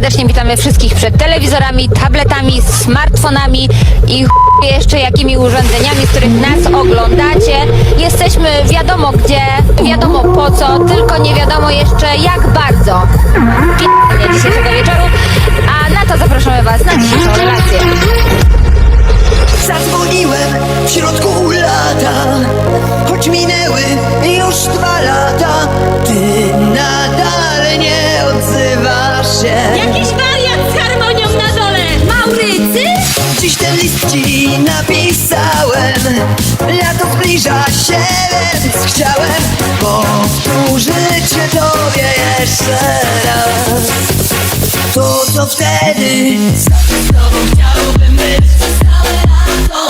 serdecznie witamy wszystkich przed telewizorami, tabletami, smartfonami i jeszcze jakimi urządzeniami, z których nas oglądacie. Jesteśmy wiadomo gdzie, wiadomo po co, tylko nie wiadomo jeszcze jak bardzo. Pięknie dzisiejszego wieczoru, a na to zapraszamy Was na dzisiejszą relację. Zadzwoniłem w środku ulata, choć minęły już dwa lata, ty nadal więc chciałem powtórzyć się tobie jeszcze raz. To co wtedy, zawsze z tobą chciałbym być, całe lato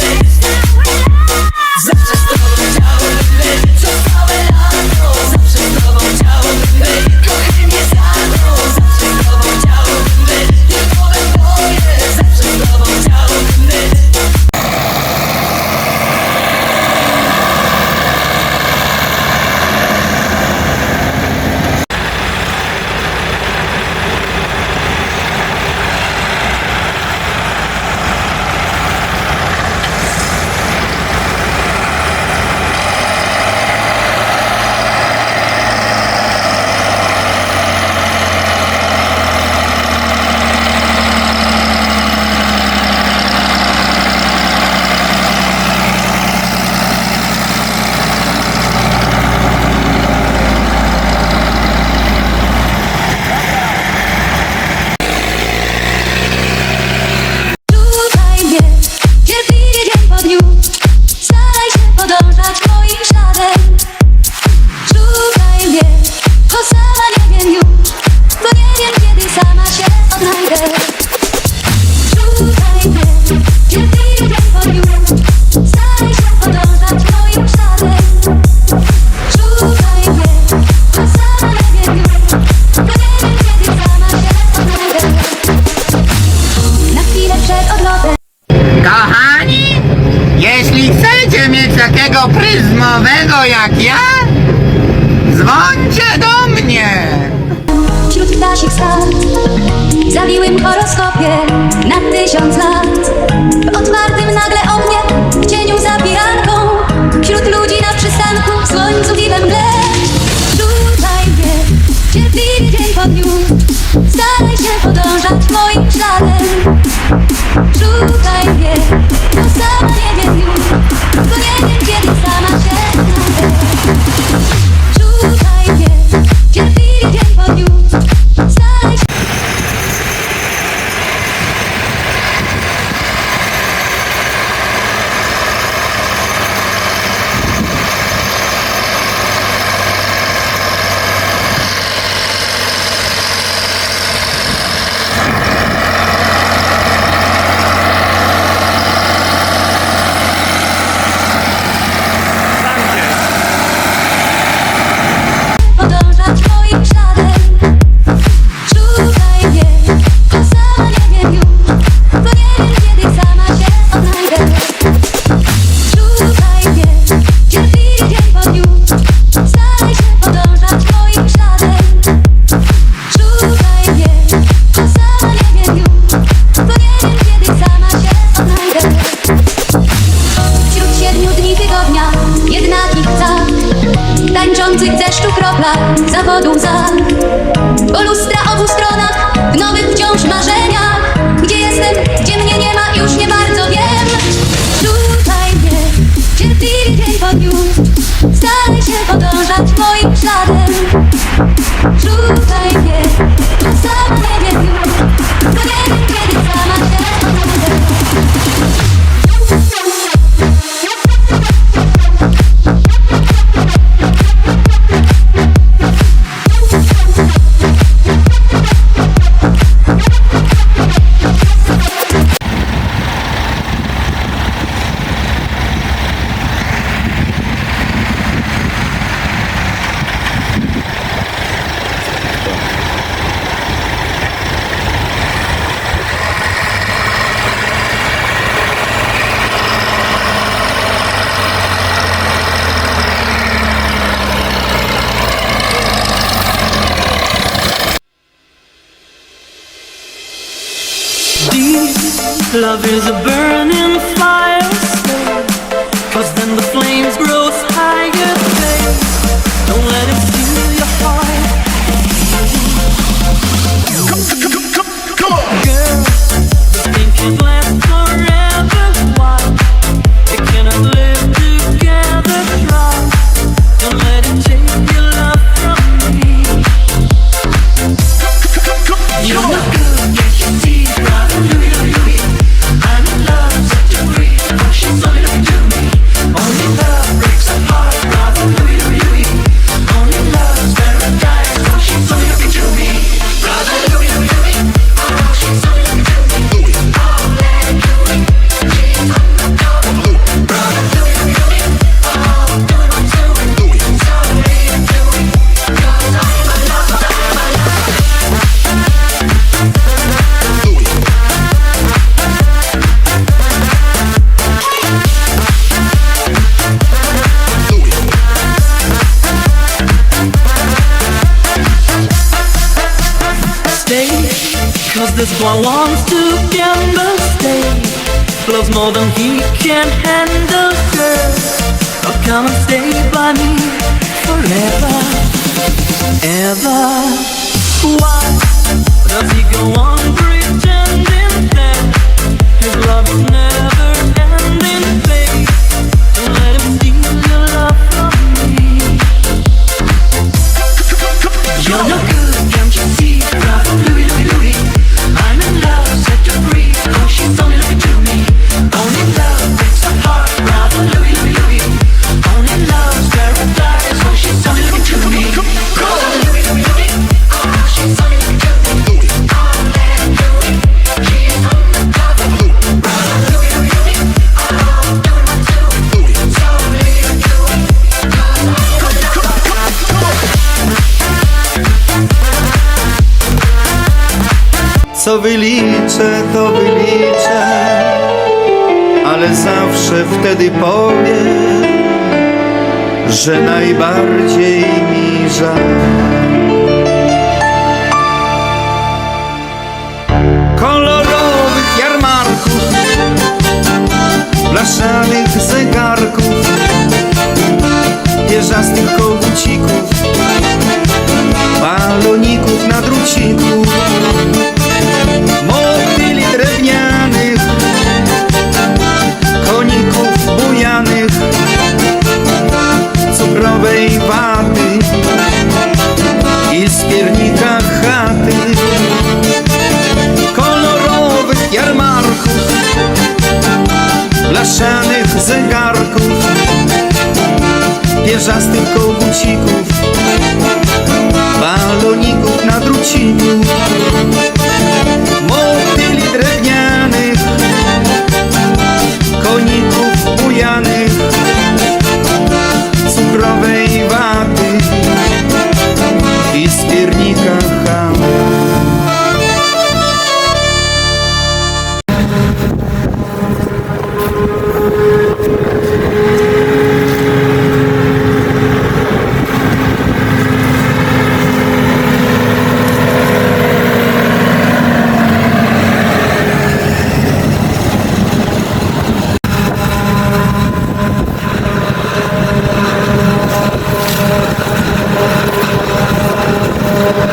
takiego pryzmowego jak ja? Dzwońcie do mnie! Wśród ptasich stad zawiłym horoskopie na tysiąc lat Zawodu za. Bo lustra obu stronach love is a burning fire. This swan wants to gamble, stay. Loves more than he can handle, girl. Oh, come and stay by me forever, ever. Why does he go on? Co wyliczę, to wyliczę, ale zawsze wtedy powiem, że najbardziej mi żal. Kolorowych jarmarków, blaszanych zegarków, pierzastych kogucików, baloników na druciku krzyżastych kogucików Baloników na druciku